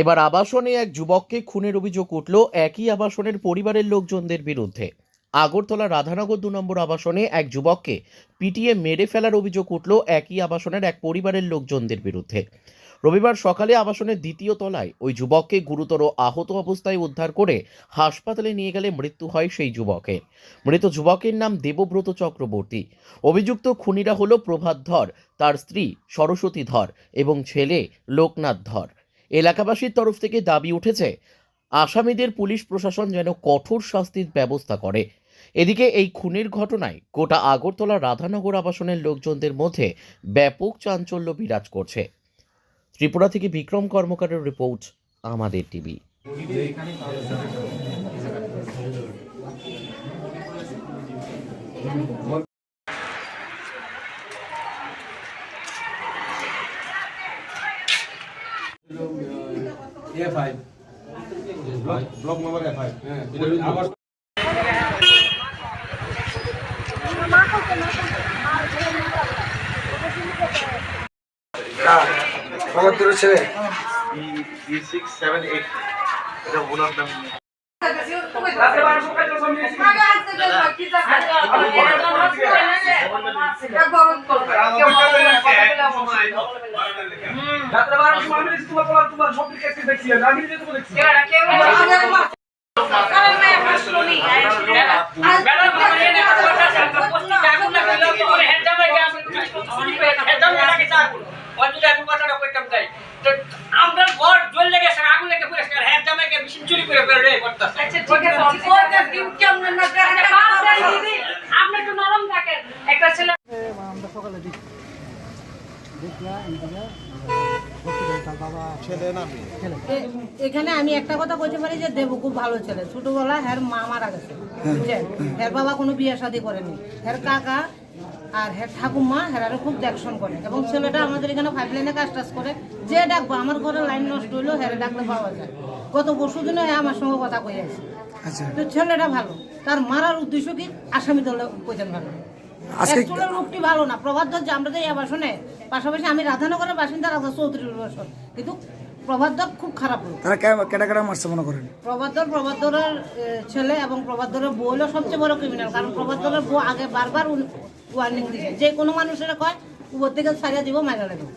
এবার আবাসনে এক যুবককে খুনের অভিযোগ উঠল, একই আবাসনের পরিবারের লোকজনদের বিরুদ্ধে। আগরতলা রাধানগর দু নম্বর আবাসনে এক যুবককে পিটিএ মেরে ফেলার অভিযোগ উঠল, একই আবাসনের এক পরিবারের লোকজনদের বিরুদ্ধে। রবিবার সকালে আবাসনের দ্বিতীয় তলায় ওই যুবককে গুরুতর আহত অবস্থায় উদ্ধার করে হাসপাতালে নিয়ে গেলে মৃত্যু হয় সেই যুবকের মৃত যুবকের নাম দেবব্রত চক্রবর্তী। অভিযুক্ত খুনিরা হল প্রভাত ধর, তার স্ত্রী সরস্বতী ধর এবং ছেলে লোকনাথ ধর। এলাকাবাসীর তরফ থেকে দাবি উঠেছে, আসামিদের পুলিশ প্রশাসন যেন কঠোর শাস্তির ব্যবস্থা করে। এদিকে এই খুনের ঘটনায় গোটা আগরতলা রাধানগর আবাসনের লোকজনদের মধ্যে ব্যাপক চাঞ্চল্য বিরাজ করছে। ত্রিপুরা থেকে বিক্রম কর্মকারের রিপোর্ট, আমাদের TV. A five block number A five হ্যাঁ আবার দুটো ছেলে। রাত্রে বারোটার সময় আমি দেখছি তোমার সব দিকে একটু দেখছি আমি নিজে তো দেখছি আমরা ঘর জ্বললে গেছে আগুন লেগে পরিষ্কার হ্যাঁ জামাইকে মেশিন চুরি করে বেরোয় করতেছে আপনি একটু নরম থাকেন। একটা ছেলে এ- এখানে আমি একটা কথা বলতে পারি যে দেবু খুব ভালো ছেলে। ছোটবেলা হের মা মারা গেছে বুঝছেন হের বাবা কোনো বিয়ে শাদী করেনি। হের কাকা আর হের ঠাকুমা হেরারে খুব দেখশন করে। এবং ছেলেটা আমাদের এখানে ফাইভ লাইনে কাজ টাজ করে। যে ডাকবো আমার ঘরে লাইন নষ্ট হইলেও হেরে ডাকলে পাওয়া যায়। গত পরশু দিনও হে আমার সঙ্গে কথা কই আছে আচ্ছা। তো ছেলেটা ভালো। তার মারার উদ্দেশ্য কি? আসামি দলে কইতেন ভালো। আজকে লোকটি ভালো না। প্রভাত দত্ত যে আমরা এই আবাসনে পাশাপাশি আমি রাধানগরের বাসিন্দা রাধা চৌত্রিশ বছর কিন্তু প্রভাত দত্ত খুব খারাপ লোক। তারা কেটা কেটা মারছে মনে করেন? প্রভাতর প্রভাতরের ছেলে এবং প্রভাতরের বউ হলো সবচেয়ে বড় ক্রিমিনাল কারণ প্রভাতরের বউ আগে বারবার ওয়ার্নিং দিছে যে কোনো মানুষের কয় উপর থেকে ছাড়িয়ে দিব মাইরা লাগবে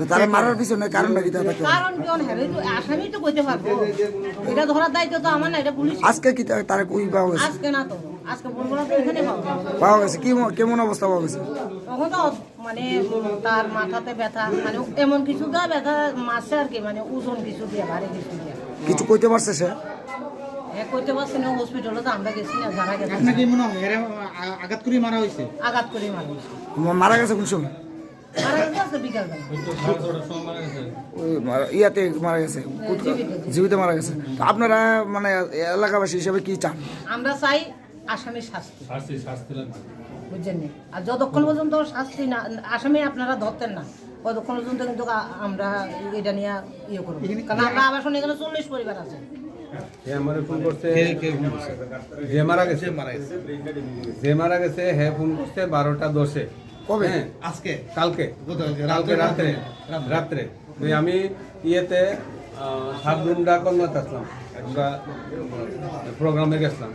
তো তারা মারার পিছনে কারণটা কি তারা কারণ কি অন হেরে? আসামি তো কইতে পারব। এটা ধরার দায়িত্ব তো আমার না এটা পুলিশ আজকে কি তারা কই পাওয়া আজকে না তো। আজকে বলব তো এখানে পাবো পাওয়া গেছে। কি কেমন অবস্থা পাওয়া গেছে? তখন তো মানে তার মাথাতে ব্যথা মানে এমন কিছু দেওয়া ব্যথা মাসে আর কি মানে ওজন কিছু দিয়ে ভারী কিছু দিয়ে। কিছু কইতে পারছে সে? এ কইতে পারছি না হসপিটালে তো আমরা গেছি না যারা গেছি। আপনাকে মনে হয় আঘাত করে মারা হয়েছে? আঘাত করে মানুষ ম- মারা গেছে কোন সময়? মারা মারা- ইয়াতে মারা গেছে। জীবিত। মারা গেছে। আপনারা মানে এলাকাবাসী হিসেবে কি চান? আমরা চাই আসামির শাস্তি। বুঝছেন আর যতক্ষণ পর্যন্ত শাস্তি না আসামি আপনারা ধরতেন না ততক্ষণ পর্যন্ত কিন্তু আমরা এটা নিয়ে ইয়ে করব। কারণ আমরা আবাসন এখানে চল্লিশ পরিবার আছে। ফোন করছে? যে মারা গেছে। যে মারা গেছে। হে ফোন করছে বারোটা দশে। কবে? হ্যাঁ, আজকে? কালকে। কালকে রাত্রে রাত্রে। আমি ইয়েতে সাবরুমডা কর্মত আসলাম আমরা প্রোগ্রামে গেছিলাম।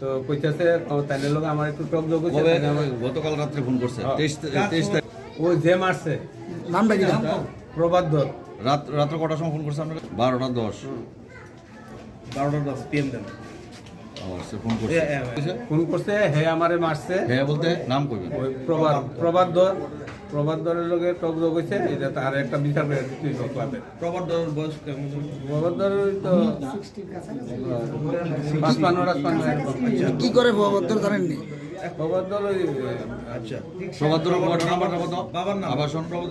তো কইতেছে তাইলে লোক আমার একটু টক যোগ গতকাল রাত্রে ফোন করছে ও যে মারছে নামটা কি প্রবাদ দত্ত। রাত রাত্রে কটার সময় ফোন করছে আপনার বারোটা দশ। বারোটা দশ পিএম দেন ফোন করছে ফোন করছে হে আমারে মারছে হ্যাঁ বলতে নাম কইবেন ওই প্রবাদ প্রবাদ দর প্রবাদ দরের লগে টক রোগ হয়েছে এটা তার একটা বিচার করে দিতে হইব ক্লাবে। প্রবর দলের বয়স কেমন প্রবাদ দর ওই তো পাঁচপান্ন রাজপান্ন কি করে জানেননি? প্রবাদ দর ওই আচ্ছা। প্রবাদ ঘটনা নাম্বারটা কত? বাবার নাম? আবাসন প্রবাদ